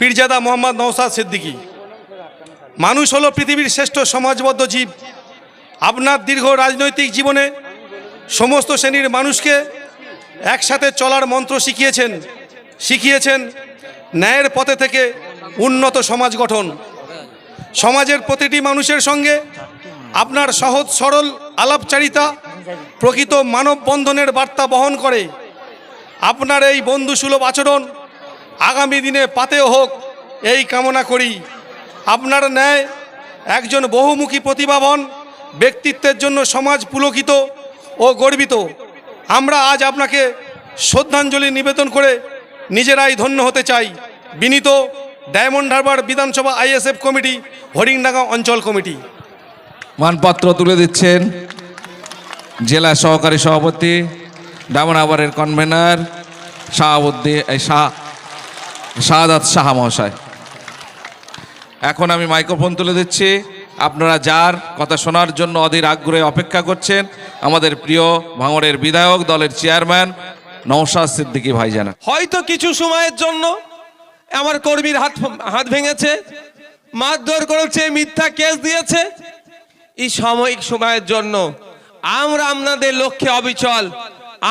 পীরজাদা মোহাম্মদ নৌসাদ সিদ্দিকী। মানুষ হলো পৃথিবীর শ্রেষ্ঠ সমাজবদ্ধ জীব। আপনার দীর্ঘ রাজনৈতিক জীবনে সমস্ত শ্রেণির মানুষকে একসাথে চলার মন্ত্র শিখিয়েছেন শিখিয়েছেন ন্যায়ের পথে থেকে উন্নত সমাজ গঠন। সমাজের প্রতিটি মানুষের সঙ্গে আপনার সহজ, সরল, আলাপচারিতা, প্রকৃত মানববন্ধনের বার্তা বহন করে। আপনার এই বন্ধুসুলভ আচরণ আগামী দিনে পাতেও হোক, এই কামনা করি। আপনার ন্যায় একজন বহুমুখী প্রতিভাবান ব্যক্তিত্বের জন্য সমাজ পুলকিত ও গর্বিত। আমরা আজ আপনাকে শ্রদ্ধাঞ্জলি নিবেদন করে নিজেরাই ধন্য হতে চাই। বিনীত ডায়মন্ড হারবার বিধানসভা আইএসএফ কমিটি হরিংডাঙ্গা অঞ্চল কমিটি। মানপত্র তুলে দিচ্ছেন জেলা সহকারী সভাপতি ডামনাবারের কনভেনার শাহাবুদ্দিন শাহ শাহাদাত শাহ মহাশয়। এখন আমি মাইক্রোফোন তুলে দিচ্ছি। আপনারা যার কথা শোনার জন্য অধীর আগ্রহে অপেক্ষা করছেন, আমাদের প্রিয় ভাঙড়ের বিধায়ক দলের চেয়ারম্যান নৌশাদ সিদ্দিকী ভাইজানা। হয়তো কিছু সময়ের জন্য আমার কর্মীর হাত হাত ভেঙেছে, মারধর করেছে, মিথ্যা কেস দিয়েছে। এই সাময়িক সময়ের জন্য আমরা আপনাদের লক্ষ্যে অবিচল,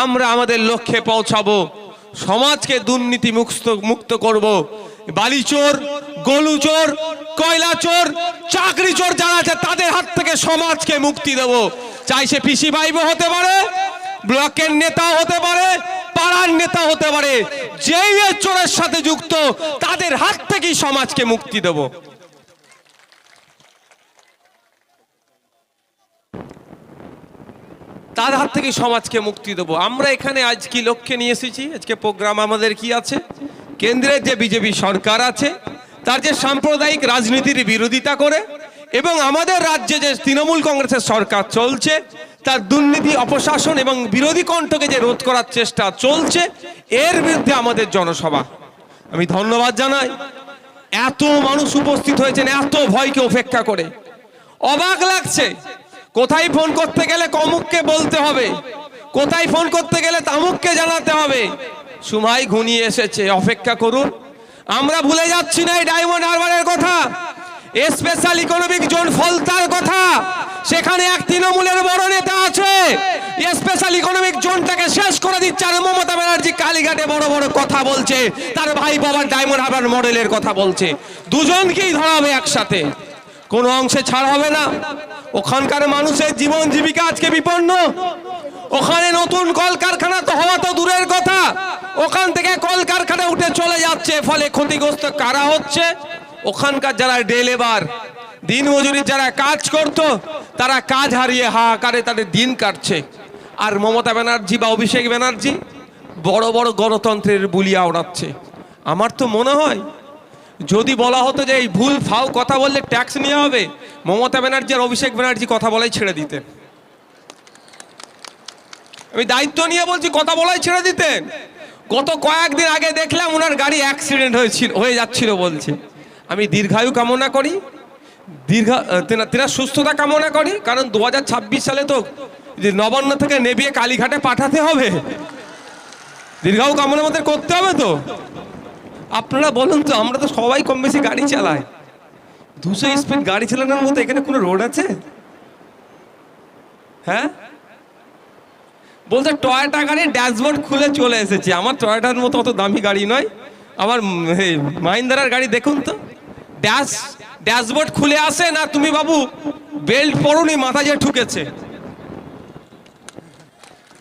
আমরা আমাদের লক্ষ্যে পৌঁছাবো। সমাজকে দুর্নীতি মুক্ত মুক্ত করব। বালিচোর কয়লা চোর, চাকরি চোর যারা আছে, তাদের হাত থেকে সমাজকে মুক্তি দেব। চাই সে পিসি ভাইবো হতে পারে, ব্লকের নেতা হতে পারে, পাড়ার নেতা হতে পারে। যেই চোরের সাথে যুক্ত, তাদের হাত থেকেই সমাজকে মুক্তি দেব। তার হাত থেকে সমাজকে মুক্তি দেবো। আমরা এখানে আজ কি লক্ষ্যে নিয়ে এসেছি? আজকে প্রোগ্রাম আমাদের কি আছে? কেন্দ্রের যে বিজেপি সরকার আছে, তার যে সাম্প্রদায়িক রাজনীতির বিরোধিতা করে এবং আমাদের রাজ্যে যে তৃণমূল কংগ্রেসের সরকার চলছে, তার দুর্নীতি, অপশাসন এবং বিরোধী কণ্ঠকে যে রোধ করার চেষ্টা চলছে, এর বিরুদ্ধে আমাদের জনসভা। আমি ধন্যবাদ জানাই। এত মানুষ উপস্থিত হয়েছেন, এত ভয়কে উপেক্ষা করে। অবাক লাগছে কোথায় ফোন করতে গেলে কমুককে বলতে হবে? কোথায় ফোন করতে গেলে তামুককে জানাতে হবে? সময় ঘনিয়ে এসেছে, অপেক্ষা করুন। আমরা ভুলে যাচ্ছি না এই ডায়মন্ড হারবারের কথা। স্পেশাল ইকোনমিক জোন ফলতার কথা। সেখানে এক তৃণমূলের বড় নেতা আছে। স্পেশাল ইকোনমিক জোনটাকে শেষ করে দিচ্ছে আর মমতা ব্যানার্জি কালীঘাটে বড় বড় কথা বলছে। তার ভাই বাবার ডায়মন্ড হারবার মডেলের কথা বলছে। দুজনকেই ধরা হবে একসাথে। কোনো অংশে ছাড় হবে না। ওখানকার মানুষের জীবন জীবিকা আজকে বিপন্ন। ওখানে নতুন কলকারখানা তো হওয়া তো দূরের কথা। ওখান থেকে কলকারখানা উঠে চলে যাচ্ছে, ফলে ক্ষতিগ্রস্ত কারা হচ্ছে? ওখানকার যারা ডে দিন মজুরির যারা কাজ করত, তারা কাজ হারিয়ে হাহাকারে তাদের দিন কাটছে। আর মমতা ব্যানার্জি বা অভিষেক ব্যানার্জি বড় বড় গণতন্ত্রের বুলিয়া ওড়াচ্ছে। আমার তো মনে হয় যদি বলা হতো যে এই ভুল ফাও কথা বললে ট্যাক্স নিয়ে হবে, মমতা ব্যানার্জি আর অভিষেক ব্যানার্জি কথা বলাই ছেড়ে দিতেন। আমি দায়িত্ব নিয়ে বলছি, কথা বলাই ছেড়ে দিতেন। গত কয়েকদিন আগে দেখলাম ওনার গাড়ি অ্যাক্সিডেন্ট হয়েছিল, হয়ে যাচ্ছিল বলছে। আমি দীর্ঘায়ু কামনা করি, দীর্ঘ তেনা- তেনার সুস্থতা কামনা করি, কারণ দু হাজার ছাব্বিশ সালে তো নবান্ন থেকে নেবিয়ে কালীঘাটে পাঠাতে হবে। দীর্ঘায়ু কামনা আমাদের করতে হবে তো। আপনারা বলুন তো আমরা তো সবাই কম বেশি গাড়ি চালাই। দুশো স্পিড গাড়ি চালানোর মতো এখানে কোনো রোড আছে? হ্যাঁ? বলছে টয়টা গাড়ির ড্যাশবোর্ড খুলে চলে এসেছি। আমার টয়টার মতো অত দামি গাড়ি নয়। আমার মাহিন্দ্রার গাড়ি দেখুন তো। ড্যাশ ড্যাশবোর্ড খুলে আসে না? তুমি বাবু বেল্ট পরুনি মাথা যে ঠুকেছে।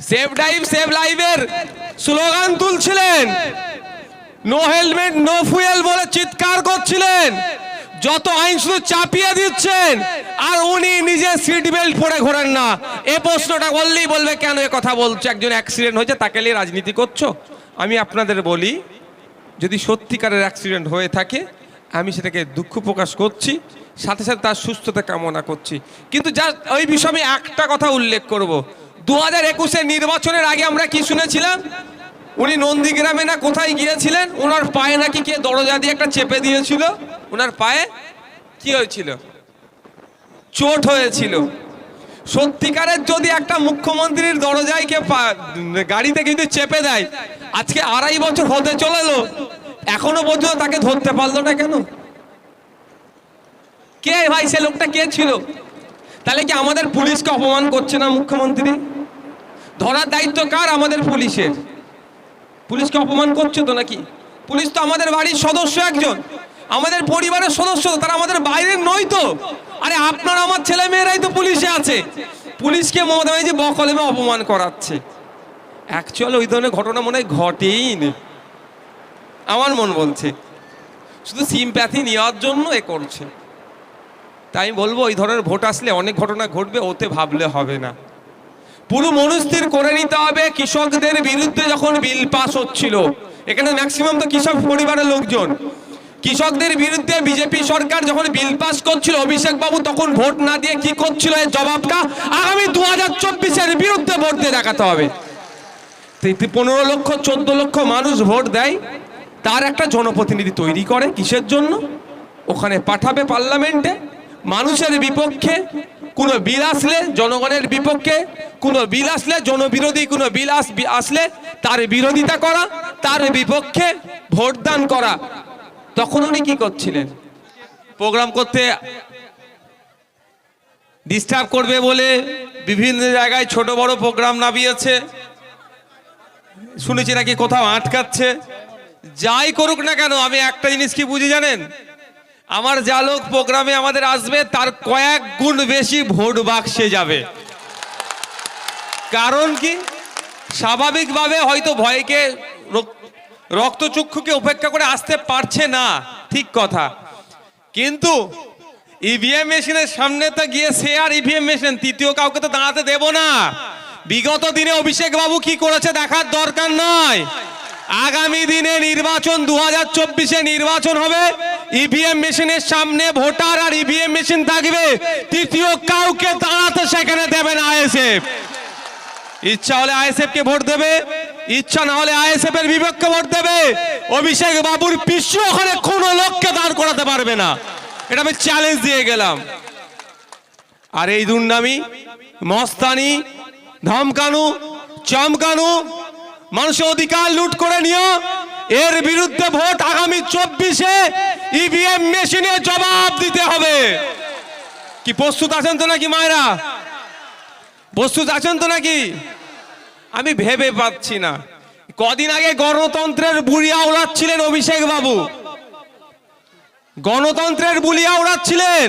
সেভ ড্রাইভ সেভ লাইভের স্লোগান তুলছিলেন। নো হেলমেট নো ফুয়েল বলে চিৎকার করছিলেন। যত আইন শুধু চাপিয়ে দিচ্ছেন, আর উনি নিজে সিট বেল্ট পরে ঘোরেন না। এ প্রশ্নটা বললেই বলবে, কেন এ কথা বলছো? একজন অ্যাক্সিডেন্ট হয়েছে, তাকে নিয়ে রাজনীতি করছ? আমি আপনাদের বলি, যদি সত্যিকারের অ্যাক্সিডেন্ট হয়ে থাকে, আমি সেটাকে দুঃখ প্রকাশ করছি, সাথে সাথে তার সুস্থতা কামনা করছি। কিন্তু যা ওই বিষয়ে আমি একটা কথা উল্লেখ করব। দু হাজার একুশের নির্বাচনের আগে আমরা কি শুনেছিলাম? উনি নন্দীগ্রামে না কোথায় গিয়েছিলেন? ওনার পায়ে নাকি কে দরজা দিয়ে একটা চেপে দিয়েছিল? ওনার পায়ে কি হয়েছিল? চোট হয়েছিল। সত্যিকারের যদি একটা মুখ্যমন্ত্রীর দরজায় কে গাড়িতে কিন্তু চেপে দেয়, আজকে আড়াই বছর হতে চলেলো, এখনও পর্যন্ত তাকে ধরতে পারল না কেন? কে ভাই সে লোকটা কে ছিল? তাহলে কি আমাদের পুলিশকে অপমান করছে না মুখ্যমন্ত্রী? ধরার দায়িত্ব কার আমাদের পুলিশের? পুলিশকে অপমান করছে তো নাকি? পুলিশ তো আমাদের বাড়ির সদস্য একজন। আমাদের পরিবারের সদস্য তারা আমাদের বাইরের নয় তো। আরে আপনার আমার ছেলে মেয়েরাই তো পুলিশে আছে। পুলিশকে মমতা ব্যানার্জি বকলেমে অপমান করাচ্ছে। অ্যাকচুয়াল ওই ধরনের ঘটনা মনে হয় ঘটেই আমার মন বলছে। শুধু সিম্প্যাথি নেওয়ার জন্য এ করছে। তাই আমি বলব, ওই ধরনের ভোট আসলে অনেক ঘটনা ঘটবে, ওতে ভাবলে হবে না। পুরো মনস্থির করে নিতে হবে। কৃষকদের বিরুদ্ধে যখন বিল পাস হচ্ছিল, এখানে ম্যাক্সিমাম তো কৃষক পরিবারের লোকজন। কৃষকদের বিরুদ্ধে বিজেপি সরকার যখন বিল পাস করছিল অভিষেক বাবু তখন ভোট না দিয়ে কি করছিল এর জবাবটা? আগামী দু হাজার চব্বিশের বিরুদ্ধে ভোট দিয়ে দেখাতে হবে। পনেরো লক্ষ, চোদ্দ লক্ষ মানুষ ভোট দেয়। তার একটা জনপ্রতিনিধি তৈরি করে কিসের জন্য? ওখানে পাঠাবে পার্লামেন্টে। মানুষের বিপক্ষে, কোনো বিল আসলে জনগণের বিপক্ষে, কোনো বিল আসলে জনবিরোধী, কোনো বিল আসলে তার বিরোধিতা করা, তার বিপক্ষে ভোটদান করা। তখন উনি কি করছিলেন? প্রোগ্রাম করতে ডিস্টার্ব করবে বলে বিভিন্ন জায়গায় ছোট বড় প্রোগ্রাম নামিয়েছে। শুনেছি নাকি কোথাও আটকাচ্ছে। যাই করুক না কেন, আমি একটা জিনিস কি বুঝি জানেন? আমার যা লোক প্রোগ্রামে আমাদের আসবে, তার কয়েক গুণ বেশি ভোট বাক্সে যাবে। কারণ কি? স্বাভাবিকভাবে হয়তো ভয়কে রক- রক্তচক্ষুকে উপেক্ষা করে আসতে পারছে না, ঠিক কথা। কিন্তু ইভিএম মেশিনের সামনে তো গিয়ে সে আর ইভিএম মেশিন, তৃতীয় কাউকে তো দাঁড়াতে দেব না। বিগত দিনে অভিষেক বাবু কি করেছে দেখার দরকার নয় আগামী দিনে নির্বাচন দু হাজার চব্বিশে নির্বাচন হবে। ইভিএম মেশিনের সামনে ভোটার আর ইভিএম মেশিন থাকবে। তৃতীয় কাউকে দাঁড়াতে সেখানে দেবে না আইএসএফ ইচ্ছা হলে আইএসএফ কে ভোট দেবে। ইচ্ছা না হলে আইএসএফ এর বিপক্ষে ভোট দেবে। অভিষেক বাবুর পিছু ওখানে কোনো লোককে দাঁড় করাতে পারবে না। এটা আমি চ্যালেঞ্জ দিয়ে গেলাম। আর এই দুর্নামি, মস্তানি, ধমকানু, চমকানু, মানুষের অধিকার লুট করে নিও। এর বিরুদ্ধে ভোট আগামী চব্বিশে ইভিএম মেশিনে জবাব দিতে হবে। কি প্রস্তুত আছেন তো নাকি মায়েরা? প্রস্তুত আছেন তো নাকি? আমি ভেবে পাচ্ছি না। কদিন আগে গণতন্ত্রের বুড়িয়া উড়াচ্ছিলেন অভিষেক বাবু। গণতন্ত্রের বুলিয়া উড়াচ্ছিলেন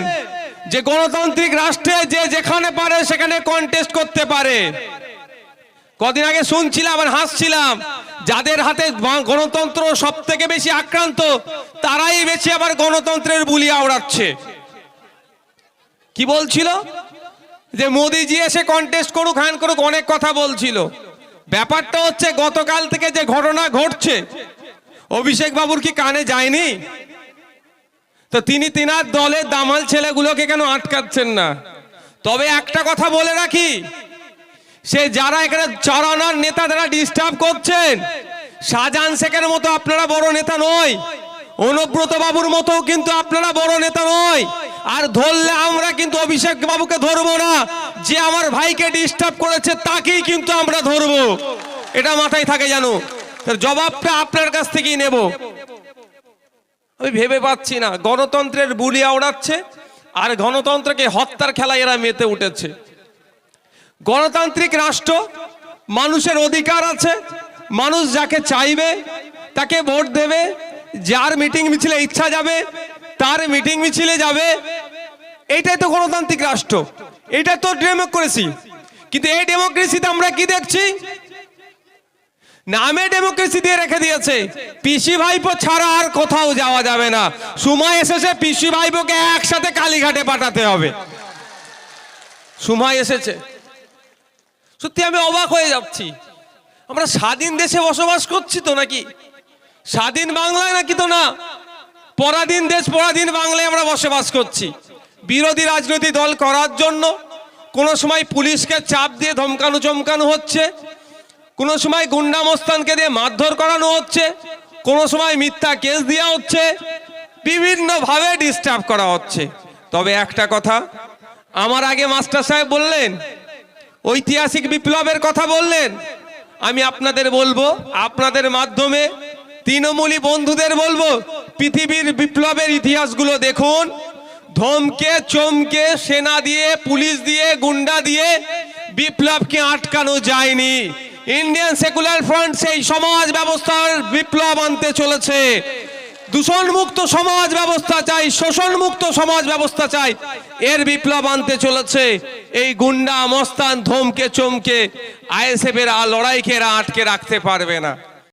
যে গণতান্ত্রিক রাষ্ট্রে যে যেখানে পারে সেখানে কন্টেস্ট করতে পারে। কদিন আগে শুনছিলাম আর হাসছিলাম, যাদের হাতে গণতন্ত্র সব থেকে বেশি আক্রান্ত, তারাই বেশি আবার গণতন্ত্রের বুলিয়া উড়াচ্ছে কি বলছিল? যে মোদিজি এসে কন্টেস্ট করুক হ্যান করুক, অনেক কথা বলছিল। ব্যাপারটা হচ্ছে, গতকাল থেকে যে ঘটনা ঘটছে অভিষেক বাবুর কি কানে যায়নি? তো তিনি তিনার দলের দামাল ছেলেগুলোকে কেন আটকাচ্ছেন না? তবে একটা কথা বলে রাখি সে যারা এখানে চড়ানোর নেতা যারা ডিস্টার্ব করছেন, শাহজাহান শেখের মতো আপনারা বড় নেতা নয় অনুব্রত বাবুর মতো কিন্তু আপনারা বড় নেতা নয়। আর ধরলে আমরা কিন্তু অভিষেক বাবুকে ধরবো না, যে আমার ভাইকে ডিস্টার্ব করেছে তাকেই কিন্তু আমরা ধরবো। এটা মাথায় থাকে জানো? তার জবাবটা আপনার কাছ থেকেই নেব। আমি ভেবে পাচ্ছি না, গণতন্ত্রের বুলিয়া ওড়াচ্ছে আর গণতন্ত্রকে হত্যার খেলায় এরা মেতে উঠেছে। গণতান্ত্রিক রাষ্ট্র, মানুষের অধিকার আছে, মানুষ যাকে চাইবে, তাকে ভোট দেবে, যার মিটিং মিছিলে ইচ্ছা যাবে, তার মিটিং মিছিলে যাবে। এইটাই তো গণতান্ত্রিক রাষ্ট্র। এটা তো ডেমোক্রেসি কিন্তু এই ডেমোক্রেসিতে আমরা কি দেখছি? নামে ডেমোক্রেসি দিয়ে রেখে দিয়েছে। পিসি ভাইপো ছাড়া আর কোথাও যাওয়া যাবে না। সময় এসেছে, পিসি ভাইপোকে একসাথে কালীঘাটে পাঠাতে হবে। সময় এসেছে। সত্যি আমি অবাক হয়ে যাচ্ছি। আমরা স্বাধীন দেশে বসবাস করছি তো নাকি? স্বাধীন বাংলায় নাকি তো না? পরাধীন দেশ, পরাধীন বাংলায় আমরা বসবাস করছি। বিরোধী রাজনৈতিক দল করার জন্য কোনো সময় পুলিশকে চাপ দিয়ে ধমকানো চমকানো হচ্ছে, কোনো সময় গুন্ডা মস্তানকে দিয়ে মারধর করানো হচ্ছে, কোনো সময় মিথ্যা কেস দেওয়া হচ্ছে, বিভিন্নভাবে ডিস্টার্ব করা হচ্ছে। তবে একটা কথা, আমার আগে মাস্টার সাহেব বললেন ঐতিহাসিক বিপ্লবের কথা বললেন। আমি আপনাদের বলব, আপনাদের মাধ্যমে তৃণমূলী বন্ধুদের বলব, পৃথিবীর বিপ্লবের ইতিহাসগুলো দেখুন। ধমকে, চমকে, সেনা দিয়ে, পুলিশ দিয়ে, গুন্ডা দিয়ে বিপ্লবকে আটকানো যায়নি। ইন্ডিয়ান সেকুলার ফ্রন্ট সেই সমাজ ব্যবস্থার বিপ্লব আনতে চলেছে। দূষণ মুক্ত সমাজ ব্যবস্থা চাই শোষণ মুক্ত সমাজ ব্যবস্থা চাই। এর বিপ্লব আনতে চলেছে। এই গুন্ডা মস্তান ধমকে চমকে আইএসএফ এর লড়াইকে এরা আটকে রাখতে পারবে না।